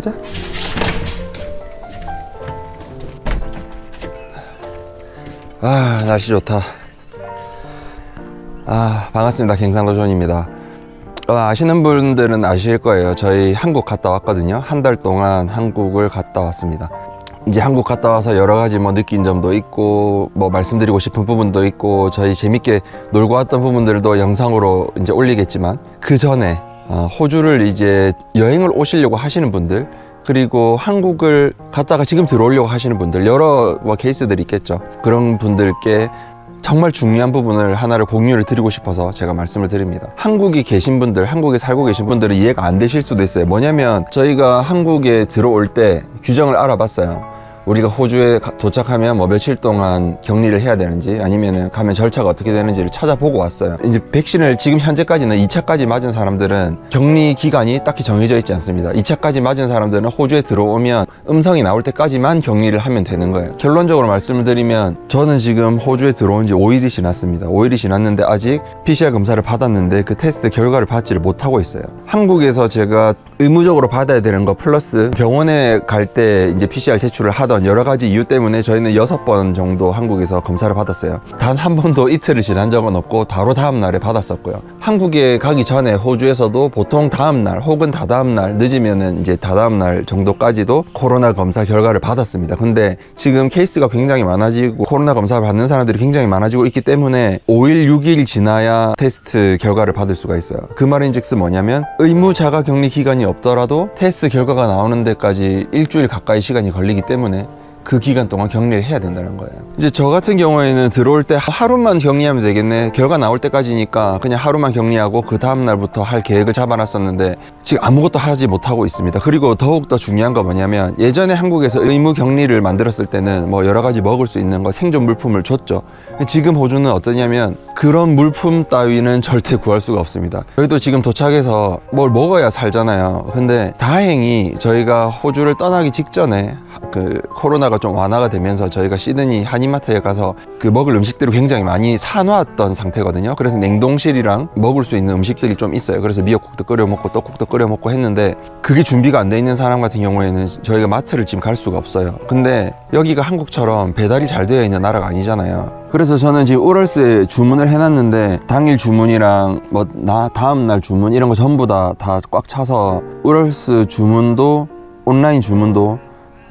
가자. 아 날씨 좋다. 아 반갑습니다. 갱상도 존입니다. 어, 아시는 분들은 아실 거예요. 저희 한국 갔다 왔거든요. 한 달 동안 한국을 갔다 왔습니다. 이제 한국 갔다 와서 여러 가지 뭐 느낀 점도 있고 뭐 말씀드리고 싶은 부분도 있고 저희 재밌게 놀고 왔던 부분들도 영상으로 이제 올리겠지만 그 전에 어, 호주를 이제 여행을 오시려고 하시는 분들 그리고 한국을 갔다가 지금 들어오려고 하시는 분들 여러 뭐 케이스들이 있겠죠. 그런 분들께 정말 중요한 부분을 하나를 공유를 드리고 싶어서 제가 말씀을 드립니다. 한국에 계신 분들, 한국에 살고 계신 분들은 이해가 안 되실 수도 있어요. 뭐냐면 저희가 한국에 들어올 때 규정을 알아봤어요. 우리가 호주에 가- 도착하면 뭐 며칠 동안 격리를 해야 되는지 아니면은 가면 절차가 어떻게 되는지를 찾아보고 왔어요. 이제 백신을 지금 현재까지는 2차까지 맞은 사람들은 격리 기간이 딱히 정해져 있지 않습니다. 2차까지 맞은 사람들은 호주에 들어오면 음성이 나올 때까지만 격리를 하면 되는 거예요. 결론적으로 말씀을 드리면 저는 지금 호주에 들어온 지 5일이 지났습니다. 5일이 지났는데 아직 PCR 검사를 받았는데 그 테스트 결과를 받지를 못하고 있어요. 한국에서 제가 의무적으로 받아야 되는 거 플러스 병원에 갈 때 이제 PCR 제출을 하던 여러 가지 이유 때문에 저희는 여섯 번 정도 한국에서 검사를 받았어요. 단 한 번도 이틀을 지난 적은 없고 바로 다음 날에 받았었고요. 한국에 가기 전에 호주에서도 보통 다음 날 혹은 다다음 날 늦으면은 이제 다다음 날 정도까지도 코로나 검사 결과를 받았습니다. 근데 지금 케이스가 굉장히 많아지고 코로나 검사를 받는 사람들이 굉장히 많아지고 있기 때문에 5일, 6일 지나야 테스트 결과를 받을 수가 있어요. 그 말인즉슨 뭐냐면 의무 자가 격리 기간이 없더라도 테스트 결과가 나오는 데까지 일주일 가까이 시간이 걸리기 때문에 그 기간 동안 격리를 해야 된다는 거예요. 이제 저 같은 경우에는 들어올 때 하루만 격리하면 되겠네. 결과 나올 때까지니까 그냥 하루만 격리하고 그 다음 날부터 할 계획을 잡아놨었는데 지금 아무것도 하지 못하고 있습니다. 그리고 더욱 더 중요한 거 뭐냐면 예전에 한국에서 의무 격리를 만들었을 때는 뭐 여러 가지 먹을 수 있는 거 생존 물품을 줬죠. 지금 호주는 어떠냐면 그런 물품 따위는 절대 구할 수가 없습니다. 저희도 지금 도착해서 뭘 먹어야 살잖아요. 근데 다행히 저희가 호주를 떠나기 직전에 그 코로나가 좀 완화가 되면서 저희가 시드니 한인마트에 가서 그 먹을 음식들을 굉장히 많이 사놓았던 상태거든요. 그래서 냉동실이랑 먹을 수 있는 음식들이 좀 있어요. 그래서 미역국도 끓여 먹고 떡국도 끓여 먹고 했는데 그게 준비가 안 돼 있는 사람 같은 경우에는 저희가 마트를 지금 갈 수가 없어요. 근데 여기가 한국처럼 배달이 잘 되어 있는 나라가 아니잖아요. 그래서 저는 지금 우럴스에 주문을 해놨는데 당일 주문이랑 뭐 나 다음 날 주문 이런 거 전부 다 다 꽉 차서 우럴스 주문도 온라인 주문도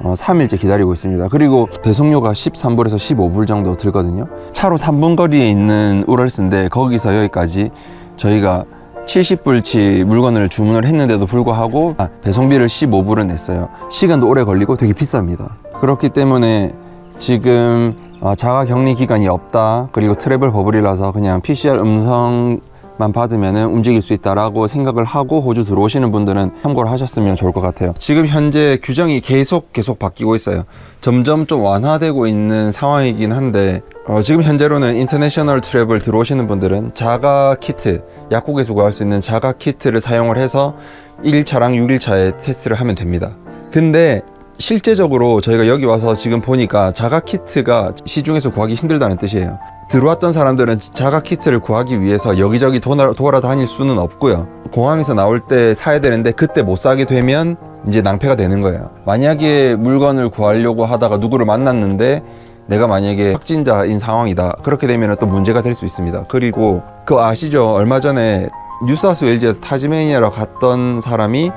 어, 3일째 기다리고 있습니다. 그리고 배송료가 13불에서 15불 정도 들거든요. 차로 3분 거리에 있는 우럴스인데 거기서 여기까지 저희가 70불치 물건을 주문을 했는데도 불구하고 아, 배송비를 15불을 냈어요. 시간도 오래 걸리고 되게 비쌉니다. 그렇기 때문에 지금 어, 자가 격리 기간이 없다. 그리고 트래블 버블이라서 그냥 PCR 음성만 받으면 움직일 수 있다라고 생각을 하고 호주 들어오시는 분들은 참고를 하셨으면 좋을 것 같아요. 지금 현재 규정이 계속 계속 바뀌고 있어요. 점점 좀 완화되고 있는 상황이긴 한데 어, 지금 현재로는 인터내셔널 트래블 들어오시는 분들은 자가 키트, 약국에서 구할 수 있는 자가 키트를 사용을 해서 1일차랑 6일차에 테스트를 하면 됩니다. 근데 실제적으로 저희가 여기 와서 지금 보니까 자가 키트가 시중에서 구하기 힘들다는 뜻이에요. 들어왔던 사람들은 자가 키트를 구하기 위해서 여기저기 돌아, 돌아다닐 수는 없고요. 공항에서 나올 때 사야 되는데 그때 못 사게 되면 이제 낭패가 되는 거예요. 만약에 물건을 구하려고 하다가 누구를 만났는데 내가 만약에 확진자인 상황이다. 그렇게 되면 또 문제가 될 수 있습니다. 그리고 그거 아시죠? 얼마 전에 뉴사우스 웨일즈에서 타즈메니아로 갔던 사람이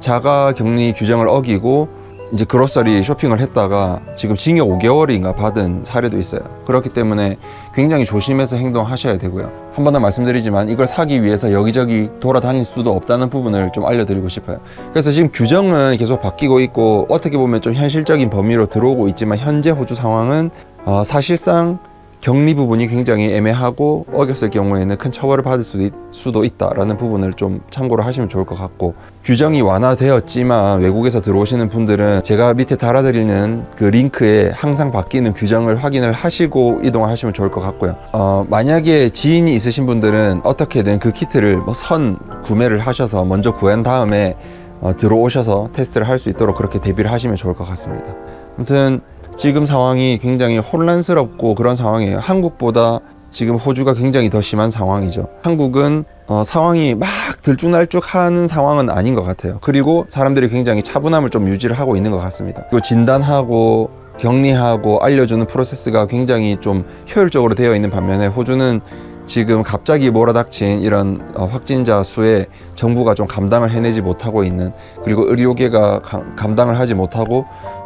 자가 격리 규정을 어기고 이제 그로서리 쇼핑을 했다가 지금 징역 5개월인가 받은 사례도 있어요. 그렇기 때문에 굉장히 조심해서 행동하셔야 되고요. 한 번 더 말씀드리지만 이걸 사기 위해서 여기저기 돌아다닐 수도 없다는 부분을 좀 알려드리고 싶어요. 그래서 지금 규정은 계속 바뀌고 있고 어떻게 보면 좀 현실적인 범위로 들어오고 있지만 현재 호주 상황은 어, 사실상 격리 부분이 굉장히 애매하고 어겼을 경우에는 큰 처벌을 받을 수도, 있, 수도 있 다라는 부분을 좀 참고를 하시면 좋을 것 같고 규정이 완화되었지만 외국에서 들어오시는 분들은 제가 밑에 달아드리는 그 링크에 항상 바뀌는 규정을 확인을 하시고 이동을 하시면 좋을 것 같고요. 어, 만약에 지인이 있으신 분들은 어떻게든 그 키트를 뭐 선 구매를 하셔서 먼저 구한 다음에 어, 들어오셔서 테스트를 할 수 있도록 그렇게 대비를 하시면 좋을 것 같습니다. 아무튼 지금 상황이 굉장히 혼란스럽고 그런 상황이에요. 한국보다 지금 호주가 굉장히 더 심한 상황이죠. 한국은 어, 상황이 막 들쭉날쭉하는 상황은 아닌 것 같아요. 그리고 사람들이 굉장히 차분함을 좀 유지를 하고 있는 것 같습니다. 그리고 진단하고 격리하고 알려주는 프로세스가 굉장히 좀 효율적으로 되어 있는 반면에 호주는 지금 갑자기 몰아닥친 이런 어, 확진자 수에 정부가 좀 감당을 해내지 못하고 있는 그리고 의료계가 감- 감당을 하지 못하고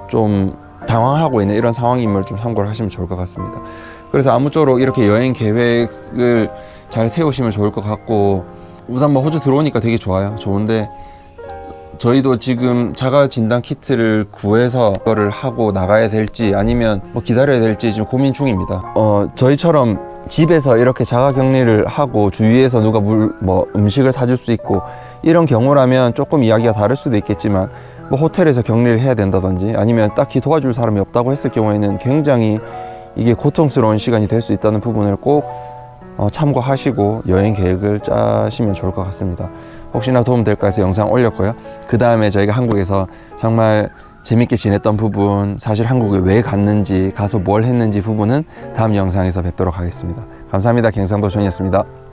좀 당황하고 있는 이런 상황임을 좀 참고를 하시면 좋을 것 같습니다. 그래서 아무쪼록 이렇게 여행 계획을 잘 세우시면 좋을 것 같고 우선 뭐 호주 들어오니까 되게 좋아요. 좋은데 저희도 지금 자가 진단 키트를 구해서 그거를 하고 나가야 될지 아니면 뭐 기다려야 될지 지금 고민 중입니다. 어 저희처럼 집에서 이렇게 자가 격리를 하고 주위에서 누가 물 뭐 음식을 사줄 수 있고 이런 경우라면 조금 이야기가 다를 수도 있겠지만 뭐 호텔에서 격리를 해야 된다든지 아니면 딱히 도와줄 사람이 없다고 했을 경우에는 굉장히 이게 고통스러운 시간이 될 수 있다는 부분을 꼭 어, 참고하시고 여행 계획을 짜시면 좋을 것 같습니다. 혹시나 도움 될까 해서 영상 올렸고요. 그 다음에 저희가 한국에서 정말 재밌게 지냈던 부분, 사실 한국에 왜 갔는지, 가서 뭘 했는지 부분은 다음 영상에서 뵙도록 하겠습니다. 감사합니다. 경상도션이었습니다.